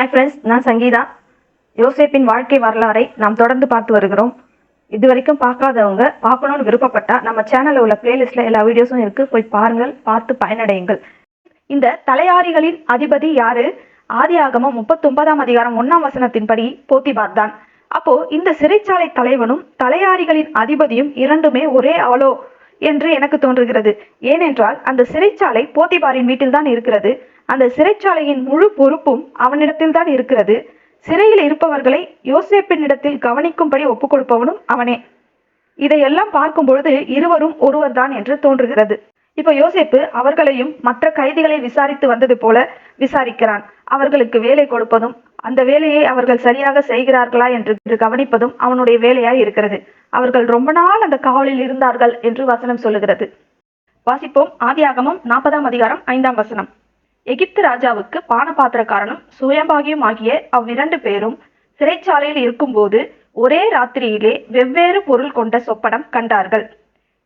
Hi friends நான் சங்கீதா. யோசேப்பின் வாழ்க்கை வரலாறை நாம் தொடர்ந்து பார்த்து வருகிறோம். இது வரைக்கும் பார்க்காதவங்க பார்க்கணும்னு விருப்பப்பட்டா நம்ம சேனலில் உள்ள பிளேலிஸ்ட்ல எல்லா வீடியோஸும் இருக்கு. போய் பாருங்கள் பார்த்து பயனடையுங்கள். இந்த தலையாரிகளின் அதிபதி யாரு? ஆதி ஆகமம் முப்பத்தொன்பதாம் அதிகாரம் ஒன்னாம் வசனத்தின்படி போத்திபார் தான். அப்போ இந்த சிறைச்சாலை தலைவனும் தலையாரிகளின் அதிபதியும் இரண்டுமே ஒரே ஆளோ? என்று எனக்கு தோன்றுகிறது. ஏனென்றால் அந்த சிறைச்சாலை போத்திபாரின் வீட்டில்தான் இருக்கிறது. அந்த சிறைச்சாலையின் முழு பொறுப்பும் அவனிடத்தில் தான் இருக்கிறது. சிறையில் இருப்பவர்களை யோசேப்பினிடத்தில் கவனிக்கும்படி ஒப்புக் கொடுப்பவனும் அவனே. இதையெல்லாம் பார்க்கும் பொழுது இருவரும் ஒருவர்தான் என்று தோன்றுகிறது. இப்போ யோசிப்பு அவர்களையும் மற்ற கைதிகளை விசாரித்து வந்தது போல விசாரிக்கிறான். அவர்களுக்கு வேலை கொடுப்பதும் அந்த வேலையை அவர்கள் சரியாக செய்கிறார்களா என்று கவனிப்பதும் அவனுடைய வேலையாய் இருக்கிறது. அவர்கள் ரொம்ப நாள் அந்த காவலில் இருந்தார்கள் என்று வசனம் சொல்லுகிறது. வாசிப்போம். ஆதியாகமும் நாற்பதாம் அதிகாரம் ஐந்தாம் வசனம். எகிப்து ராஜாவுக்கு பானபாத்திரக்காரனும் சுயம்பாகியும் ஆகிய அவ்விரண்டு பேரும் சிறைச்சாலையில் இருக்கும்போது ஒரே ராத்திரியிலே வெவ்வேறு பொருள் கொண்ட சொப்பனம் கண்டார்கள்.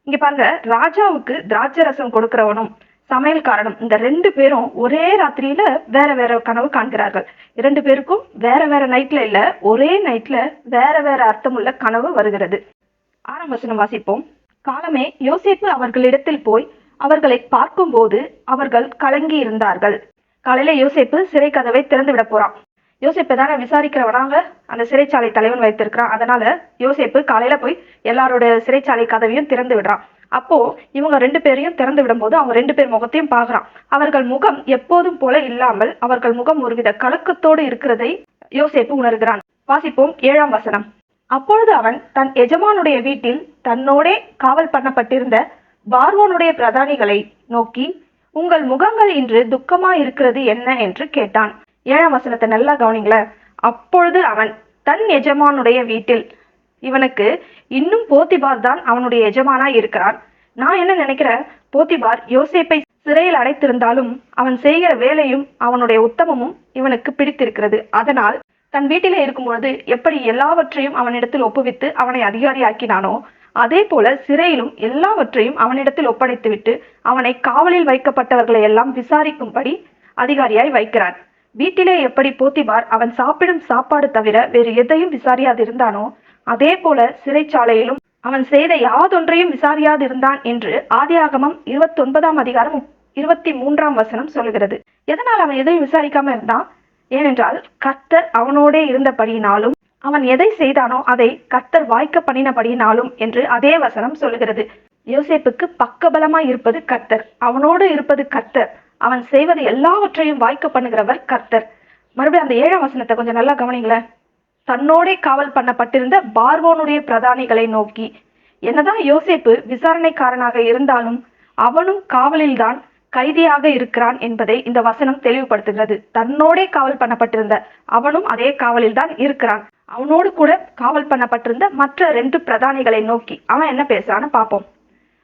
இங்க பாருங்க ராஜாவுக்கு திராட்சை ரசம் கொடுக்கிறவனும் சமையல்காரனும் இந்த ரெண்டு பேரும் ஒரே ராத்திரியில வேற வேற கனவு காண்கிறார்கள். இரண்டு பேருக்கும் வேற வேற நைட்ல இல்ல ஒரே நைட்ல வேற வேற அர்த்தமுள்ள கனவு வருகிறது. ஆறாம் வசனம் வாசிப்போம். காலமே யோசிப்பு அவர்களிடத்தில் போய் அவர்களை பார்க்கும்போது அவர்கள் கலங்கி இருந்தார்கள் காலையில யோசிப்பு சிறை கதவை திறந்து விட போறான். யோசேப்பு தானே விசாரிக்கிறவனாக அந்த சிறைச்சாலை தலைவன் வைத்திருக்கிறான். அதனால யோசிப்பு காலையில போய் எல்லாரோட சிறைச்சாலை கதவையும் திறந்து விடுறான். அப்போ இவங்க ரெண்டு பேரையும் திறந்து விடும்போது அவங்க ரெண்டு பேர் முகத்தையும் பார்க்கறான். அவர்கள் முகம் எப்போதும் போல இல்லாமல் அவர்கள் முகம் ஒருவித கலக்கத்தோடு இருக்கிறதை யோசேப்பு உணர்கிறான். வாசிப்போம் ஏழாம் வசனம். அப்பொழுது அவன் தன் எஜமானுடைய வீட்டில் தன்னோடே காவல் பண்ணப்பட்டிருந்த பார்வோனுடைய பிரதானிகளை நோக்கி உங்கள் முகங்கள் இன்று துக்கமா இருக்கிறது என்ன? என்று கேட்டான். ஏழாம் வசனத்தை நல்லா கவனிங்கள. அப்பொழுது அவன் தன் எஜமானுடைய வீட்டில் இவனுக்கு இன்னும் போத்திபார் தான் அவனுடைய எஜமானா இருக்கிறான். நான் என்ன நினைக்கிறேன்? போத்திபார் யோசேப்பை சிறையில் அடைத்திருந்தாலும் அவன் செய்கிற வேலையும் அவனுடைய உத்தமமும் இவனுக்கு பிடித்திருக்கிறது. அதனால் தன் வீட்டிலே இருக்கும்பொழுது எப்படி எல்லாவற்றையும் அவனிடத்தில் ஒப்புவித்து அவனை அதிகாரியாக்கினானோ அதே போல சிறையிலும் எல்லாவற்றையும் அவனிடத்தில் ஒப்படைத்துவிட்டு அவனை காவலில் வைக்கப்பட்டவர்களை எல்லாம் விசாரிக்கும்படி அதிகாரியாய் வைக்கிறான். வீட்டிலே எப்படி போத்திபார் அவன் சாப்பிடும் சாப்பாடு தவிர வேறு எதையும் விசாரியாதிருந்தானோ அதே போல சிறைச்சாலையிலும் அவன் செய்த யாதொன்றையும் விசாரியாதிருந்தான் என்று ஆதியாகமம் இருபத்தி ஒன்பதாம் அதிகாரம் இருபத்தி மூன்றாம் வசனம் சொல்கிறது. எதனால் அவன் எதையும் விசாரிக்காம இருந்தான்? ஏனென்றால் கர்த்தர் அவனோடே இருந்தபடியினாலும் அவன் எதை செய்தானோ அதை கர்த்தர் வாய்க்க பண்ணினபடியினாலும் என்று அதே வசனம் சொல்லுகிறது. யோசேப்புக்கு பக்கபலமாய் இருப்பது கர்த்தர். அவனோடு இருப்பது கர்த்தர். அவன் செய்வது எல்லாவற்றையும் வாய்க்க பண்ணுகிறவர் கர்த்தர். மறுபடியும் அந்த ஏழாம் வசனத்தை கொஞ்சம் நல்லா கவனிங்களேன். தன்னோடே காவல் பண்ணப்பட்டிருந்த பார்வோனுடைய பிரதானிகளை நோக்கி என்னதான் யோசேப்பு விசாரணைக்காரனாக இருந்தாலும் அவனும் காவலில்தான் கைதியாக இருக்கிறான் என்பதை இந்த வசனம் தெளிவுபடுத்துகிறது. தன்னோடே காவல் பண்ணப்பட்டிருந்த அவனும் அதே காவலில் தான் இருக்கிறான். அவனோடு கூட காவல் பண்ணப்பட்டிருந்த மற்ற ரெண்டு பிரதானிகளை நோக்கி அவன் என்ன பேசுறான்னு பார்ப்போம்.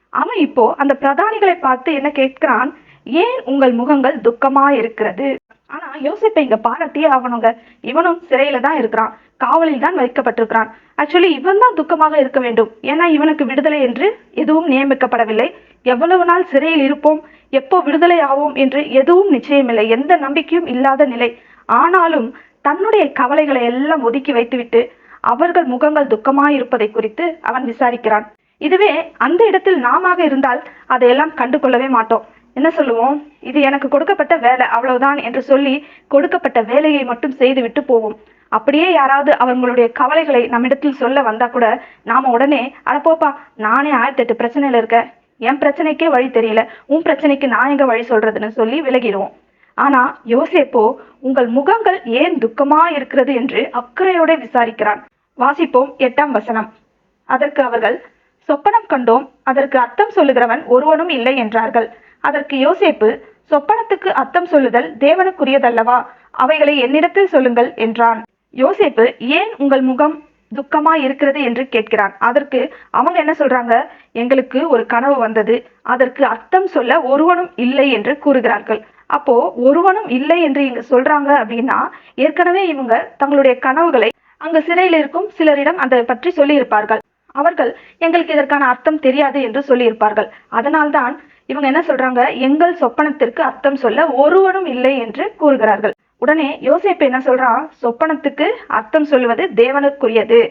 அவன் இப்போ அந்த பிரதானிகளை பார்த்து என்ன கேட்கிறான்? ஏன் உங்கள் முகங்கள் துக்கமா இருக்கிறது? ஆனா யோசிப்பை இங்க பாராட்டியே ஆகணுங்க இவனும் சிறையில தான் இருக்கிறான். காவலில் தான் வைக்கப்பட்டிருக்கிறான். ஆக்சுவலி இவன் தான் துக்கமாக இருக்க வேண்டும். ஏன்னா இவனுக்கு விடுதலை என்று எதுவும் நியமிக்கப்படவில்லை. எவ்வளவு நாள் சிறையில் இருப்போம் எப்போ விடுதலை ஆவோம் என்று எதுவும் நிச்சயமில்லை. எந்த நம்பிக்கையும் இல்லாத நிலை. ஆனாலும் தன்னுடைய கவலைகளை எல்லாம் ஒதுக்கி வைத்துவிட்டு அவர்கள் முகங்கள் துக்கமாயிருப்பதை குறித்து அவன் விசாரிக்கிறான். இதுவே அந்த இடத்தில் நாம இருந்தால் அதையெல்லாம் கண்டு கொள்ளவே மாட்டோம். என்ன சொல்லுவோம்? இது எனக்கு கொடுக்கப்பட்ட வேலை அவ்வளவுதான் என்று சொல்லி கொடுக்கப்பட்ட வேலையை மட்டும் செய்துவிட்டு போவோம். அப்படியே யாராவது அவங்களுடைய கவலைகளை நம்மிடத்தில் சொல்ல வந்தா கூட நாம உடனே அடப்போப்பா நானே ஆயிரத்தி எட்டு பிரச்சனையில இருக்கேன். என் பிரச்சனைக்கே வழி தெரியல. உன் பிரச்சனைக்கு நான் எங்க வழி சொல்றதுன்னு சொல்லி விலகிடுவோம். ஆனா யோசேப்போ உங்கள் முகங்கள் ஏன் துக்கமா இருக்கிறது என்று அக்கறையோட விசாரிக்கிறான். வாசிப்போம் எட்டாம் வசனம். அதற்கு அவர்கள் சொப்பனம் கண்டோம் அதற்கு அர்த்தம் சொல்லுகிறவன் ஒருவனும் இல்லை என்றார்கள். அதற்கு யோசேப்பு சொப்பனத்துக்கு அர்த்தம் சொல்லுதல் தேவனுக்குரியதல்லவா? அவைகளை என்னிடத்தில் சொல்லுங்கள் என்றான். யோசேப்பு ஏன் உங்கள் முகம் துக்கமா இருக்கிறது என்று கேட்கிறான். அதற்கு அவங்க என்ன சொல்றாங்க? எங்களுக்கு ஒரு கனவு வந்தது அதற்கு அர்த்தம் சொல்ல ஒருவனும் இல்லை என்று கூறுகிறார்கள். அப்போ ஒருவனும் இல்லை என்று இங்க சொல்றாங்க அப்படின்னா ஏற்கனவே இவங்க தங்களுடைய கனவுகளை அங்கு சிறையில் இருக்கும் சிலரிடம் அதை பற்றி சொல்லியிருப்பார்கள். அவர்கள் எங்களுக்கு இதற்கான அர்த்தம் தெரியாது என்று சொல்லியிருப்பார்கள். அதனால்தான் இவங்க என்ன சொல்றாங்க? எங்கள் சொப்பனத்திற்கு அர்த்தம் சொல்ல ஒருவனும் இல்லை என்று கூறுகிறார்கள். உடனே யோசிப்பு என்ன சொல்றான் சொப்பனத்துக்கு அர்த்தம் சொல்லுவது தேவனுக்குரியது.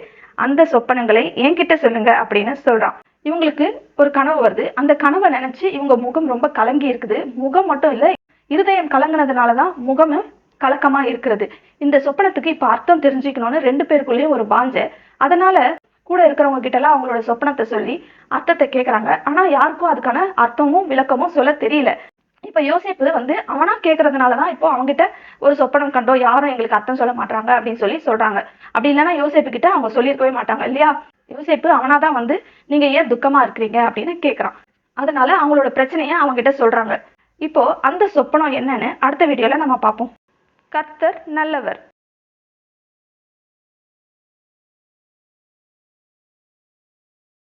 அந்த சொப்பனங்களை என்கிட்ட சொல்லுங்க அப்படின்னு சொல்றான். இவங்களுக்கு ஒரு கனவு வருது. அந்த கனவை நினைச்சு இவங்க முகம் ரொம்ப கலங்கி இருக்குது. முகம் மட்டும் இல்லை இருதயம் கலங்கினதுனாலதான் முகமும் கலக்கமா இருக்கிறது. இந்த சொப்பனத்துக்கு இப்போ அர்த்தம் தெரிஞ்சுக்கணும்னு ரெண்டு பேருக்குள்ளேயும் ஒரு பாஞ்ச அதனால கூட இருக்கிறவங்க கிட்ட எல்லாம் அவங்களோட சொப்பனத்தை சொல்லி அர்த்தத்தை கேட்குறாங்க ஆனா யாருக்கும் அதுக்கான அர்த்தமும் விளக்கமும் சொல்ல தெரியல. இப்ப யோசிப்பு வந்து அவனா கேக்குறதுனாலதான் இப்போ அவங்ககிட்ட ஒரு சொப்பனம் கண்டோ யாரும் எங்களுக்கு அர்த்தம் சொல்ல மாட்டாங்க அப்படின்னு சொல்லி சொல்றாங்க. அப்படி இல்லைன்னா யோசிப்பு கிட்ட அவங்க சொல்லியிருக்கவே மாட்டாங்க. இல்லையா? யோசிப்பு அவனாதான் வந்து நீங்க ஏன் துக்கமா இருக்கிறீங்க அப்படின்னு கேட்குறான் அதனால அவங்களோட பிரச்சனையை அவங்க கிட்ட சொல்றாங்க. இப்போ அந்த சொப்பனம் என்னன்னு அடுத்த வீடியோல நம்ம பார்ப்போம். கர்த்தர் நல்லவர்.